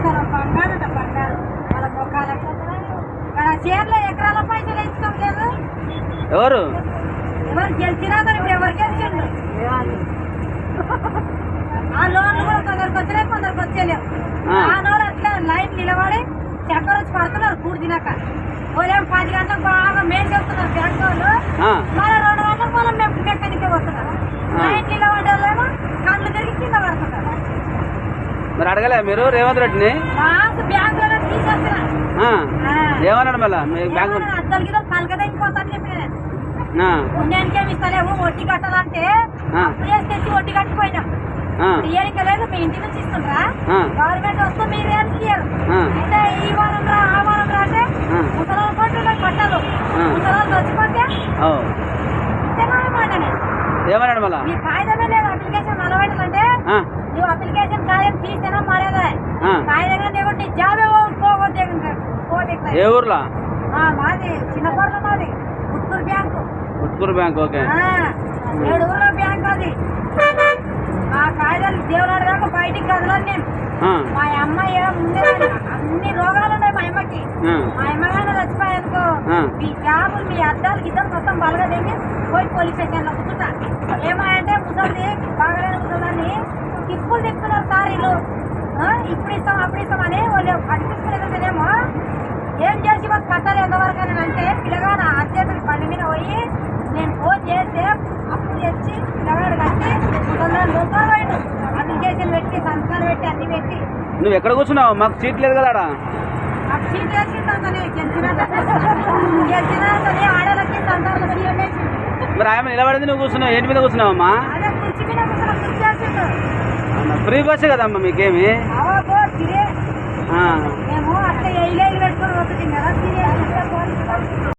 అసలు బంగారట బంగారం వాళ్ళ మొక్కలకు ఇక్కడ చీరలో ఎకరాల పైసలు ఇస్తాం లేదు. ఎవరు? ఎవరు గెలిచినా ఇప్పుడు ఎవరు గెలిచిండు ఆ లోన్లు కూడా కొందరికి వచ్చినాయి కొందరికి వచ్చేలేవు ఆ. ఆ నోరు అట్లా లైన్ నిలబడి చక్కెర వచ్చి పడుతున్నారు కూడి తినక. పోలేం పది గంటలకు బాగా మేలు చేస్తున్నారు బ్యాంక్ వాళ్ళు ఆ, మన రెండు గంటలకు మనం మె- మెకానికే వస్తున్నారు ఆ. లైన్ నిలబడ్డేమో కళ్ళు తిరిగి కింద పడుతున్నారు మరి అడగలే మీరు రేవంత్ రెడ్డిని? ఏమన్నాడు మళ్ళా? బ్యాంకు పుణ్యానికేమి వడ్డీ కట్టాలంటే తెచ్చి వడ్డీ కట్టిపోయినాం. మీ ఇంటి నుంచి ఇస్తుండ్రా. గవర్నమెంట్ వస్తే మీరు ఏం. అయితే ఈ వారం రా ఆ వారం రా అంటే. ముసలాలు. ముసలాలు నేను. ఏమన్నాడు మళ్ళా? మీ కాగితమే లేదు. అప్లికేషన్ నువ్వు అప్లికేషన్ తీసినా మారేదా. ఆ. కాగితం లేకుంటే జాబే ఏ ఊర్లో? మాది చిన్న కోట్ల మాది. Puttur bank. Utkur bank okay. ఆ, ఏడు ఊర్లో బ్యాంక్ అది. ఆ కాగితాలు దేవులాడు దాకా బయటికి కదలని నేను. మా అమ్మాయి అన్ని రోగాలు ఉన్నాయి మా అమ్మకి. మా అమ్మగానే చచ్చిపోయేందుకు. మీ జాబులు మీ అద్దాలు గిద్దలు మొత్తం బలగా తెగి పోయి పోలీస్ స్టేషన్లో కూర్చుంటా. ఏమాయంటే కట్టాలి ఎంతవరకు అని అంటే పిల్లగాడు అర్జెంట్ బండి మీద పోయి నేను ఫోన్ చేస్తే అప్పుడు తెచ్చి పిల్లగాడు కట్టి లోపల పోయిండు. అప్లికేషన్ పెట్టి సంతకాలు పెట్టి అన్ని పెట్టి. నువ్వు ఎక్కడ కూర్చున్నావు? మాకు సీట్ లేదు కదా ఆ సీట్ ఆడలకి వేసింది మరి ఆమె నిలబడింది నువ్వు కూర్చున్నావు. ఏంటి మీద కూర్చున్నావమ్మా అదే కుర్చీ మీద కూర్చొని కుర్చీ వేసిండు. ఫ్రీ బస్సే కదమ్మా మీకేమి? అవో తిరే